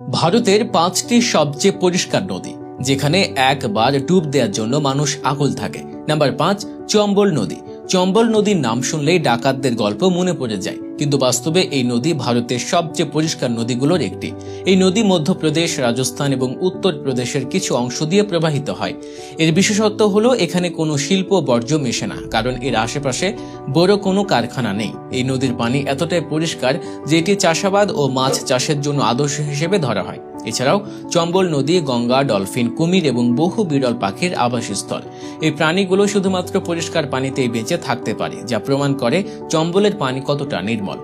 ভারতের পাঁচটি সবচেয়ে পরিষ্কার নদী, যেখানে একবার ডুব দেওয়ার জন্য মানুষ আকুল থাকে। নাম্বার পাঁচ, চম্বল নদী। চম্বল নদীর নাম শুনলেই ডাকাতদের গল্প মনে পড়ে যায়। কিন্তু বাস্তবে এই নদী ভারতের সবচেয়ে পরিষ্কার নদীগুলোর একটি। এই নদী মধ্যপ্রদেশ, রাজস্থান এবং উত্তরপ্রদেশের কিছু অংশ দিয়ে প্রবাহিত হয়। এর বিশেষত্ব হলো এখানে কোনো শিল্প বর্জ্য মেশে না, কারণ এর আশেপাশে বড় কোনো কারখানা নেই। এই নদীর পানি এতটাই পরিষ্কার যে এটি চাষাবাদ ও মাছ চাষের জন্য আদর্শ হিসেবে ধরা হয়। এছাড়াও চম্বল নদী, গঙ্গা, ডলফিন, কুমির এবং বহু বিরল পাখির আবাসস্থল। এই প্রাণীগুলো শুধুমাত্র পরিষ্কার পানিতেই বেঁচে থাকতে পারে, যা প্রমাণ করে চম্বলের পানি কতটা নির্মল।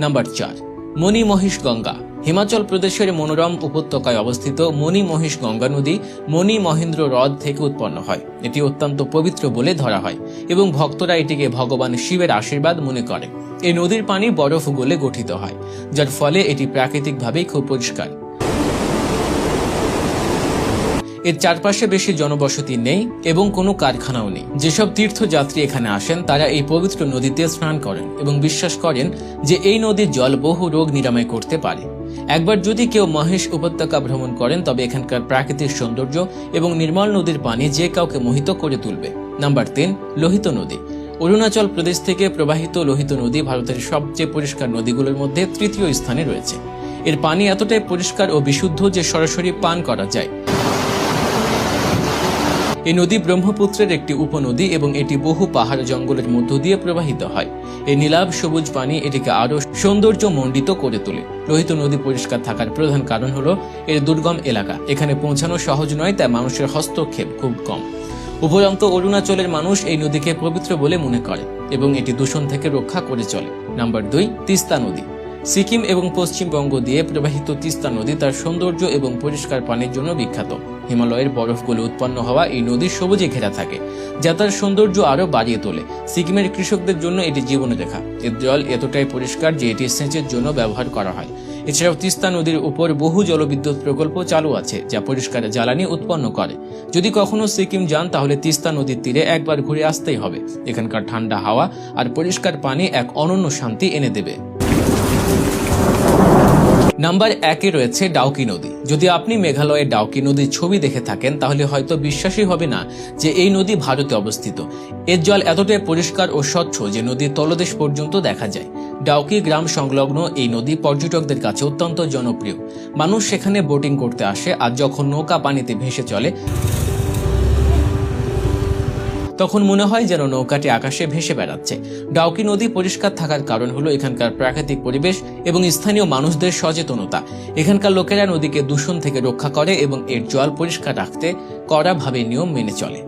নাম্বার চার মণি মহিষ গঙ্গা হিমাচল প্রদেশের মনোরম উপত্যকায় অবস্থিত মণি মহিষ গঙ্গা নদী মণি মহেন্দ্র হ্রদ থেকে উৎপন্ন হয়। এটি অত্যন্ত পবিত্র বলে ধরা হয় এবং ভক্তরা এটিকে ভগবান শিবের আশীর্বাদ মনে করে। এই নদীর পানি বরফ গলে গঠিত হয়, যার ফলে এটি প্রাকৃতিকভাবেই খুব পরিষ্কার। এর চারপাশে বেশি জনবসতি নেই এবং কোনো কারখানাও নেই। যেসব তীর্থযাত্রী এখানে আসেন, তারা এই পবিত্র নদীতে স্নান করেন এবং বিশ্বাস করেন যে এই নদীর জল বহু রোগ নিরাময় করতে পারে। একবার যদি কেউ মহেশ উপত্যকা ভ্রমণ করেন, তবে এখানকার প্রাকৃতিক সৌন্দর্য এবং নির্মল নদীর পানি যে কাউকে মোহিত করে তুলবে। নাম্বার তিন, লোহিত নদী। অরুণাচল প্রদেশ থেকে প্রবাহিত লোহিত নদী ভারতের সবচেয়ে পরিষ্কার নদীগুলোর মধ্যে তৃতীয় স্থানে রয়েছে। এর পানি এতটাই পরিষ্কার ও বিশুদ্ধ যে সরাসরি পান করা যায়। এই নদী ব্রহ্মপুত্রের একটি উপনদী এবং এটি বহু পাহাড় জঙ্গলের মধ্য দিয়ে প্রবাহিত হয়। এই নীলাভ সবুজ পানি এটিকে আরও সৌন্দর্য মণ্ডিত করে তোলে। লোহিত নদী পরিষ্কার থাকার প্রধান কারণ হলো, এর দুর্গম এলাকা। এখানে পৌঁছানো সহজ নয়, তাই মানুষের হস্তক্ষেপ খুব কম। উপরন্ত অরুণাচলের মানুষ এই নদীকে পবিত্র বলে মনে করে এবং এটি দূষণ থেকে রক্ষা করে চলে। নাম্বার দুই, তিস্তা নদী। সিকিম এবং পশ্চিমবঙ্গ দিয়ে প্রবাহিত তিস্তা নদী তার সৌন্দর্য এবং পরিষ্কার পানির জন্য বিখ্যাত। হিমালয়ের বরফগুলো উৎপন্ন হওয়া এই নদী সবুজে ঘেরা থাকে, যা তার সৌন্দর্য আরও বাড়িয়ে তোলে। সিকিমের কৃষকদের জন্য এটি জীবনরেখা। এর জল এতটাই পরিষ্কার যে এটি সেচের জন্য ব্যবহার করা হয়। এছাড়াও তিস্তা নদীর উপর বহু জলবিদ্যুৎ প্রকল্প চালু আছে, যা পরিষ্কার জ্বালানি উৎপন্ন করে। যদি কখনো সিকিম যান, তাহলে তিস্তা নদীর তীরে একবার ঘুরে আসতেই হবে। এখানকার ঠান্ডা হাওয়া আর পরিষ্কার পানি এক অনন্য শান্তি এনে দেবে। নাম্বার একে রয়েছে ডাউকি নদী। যদি আপনি মেঘালয়ের ডাউকি নদীর ছবি দেখে থাকেন, তাহলে হয়তো বিশ্বাসই হবে না যে এই নদী ভারতে অবস্থিত। এর জল এতটাই পরিষ্কার ও স্বচ্ছ যে নদীর তলদেশ পর্যন্ত দেখা যায়। ডাউকি গ্রাম সংলগ্ন এই নদী পর্যটকদের কাছে অত্যন্ত জনপ্রিয়। মানুষ সেখানে বোটিং করতে আসে আর যখন নৌকা পানিতে ভেসে চলে তখন মনে হয় যেন নৌকাটি আকাশে ভেসে বেড়াচ্ছে। ডাউকি নদী পরিষ্কার থাকার কারণ হলো এখানকার প্রাকৃতিক পরিবেশ এবং স্থানীয় মানুষদের সচেতনতা। এখানকার লোকেরা নদীকে দূষণ থেকে রক্ষা করে এবং এর জল পরিষ্কার রাখতে কড়াভাবে নিয়ম মেনে চলে।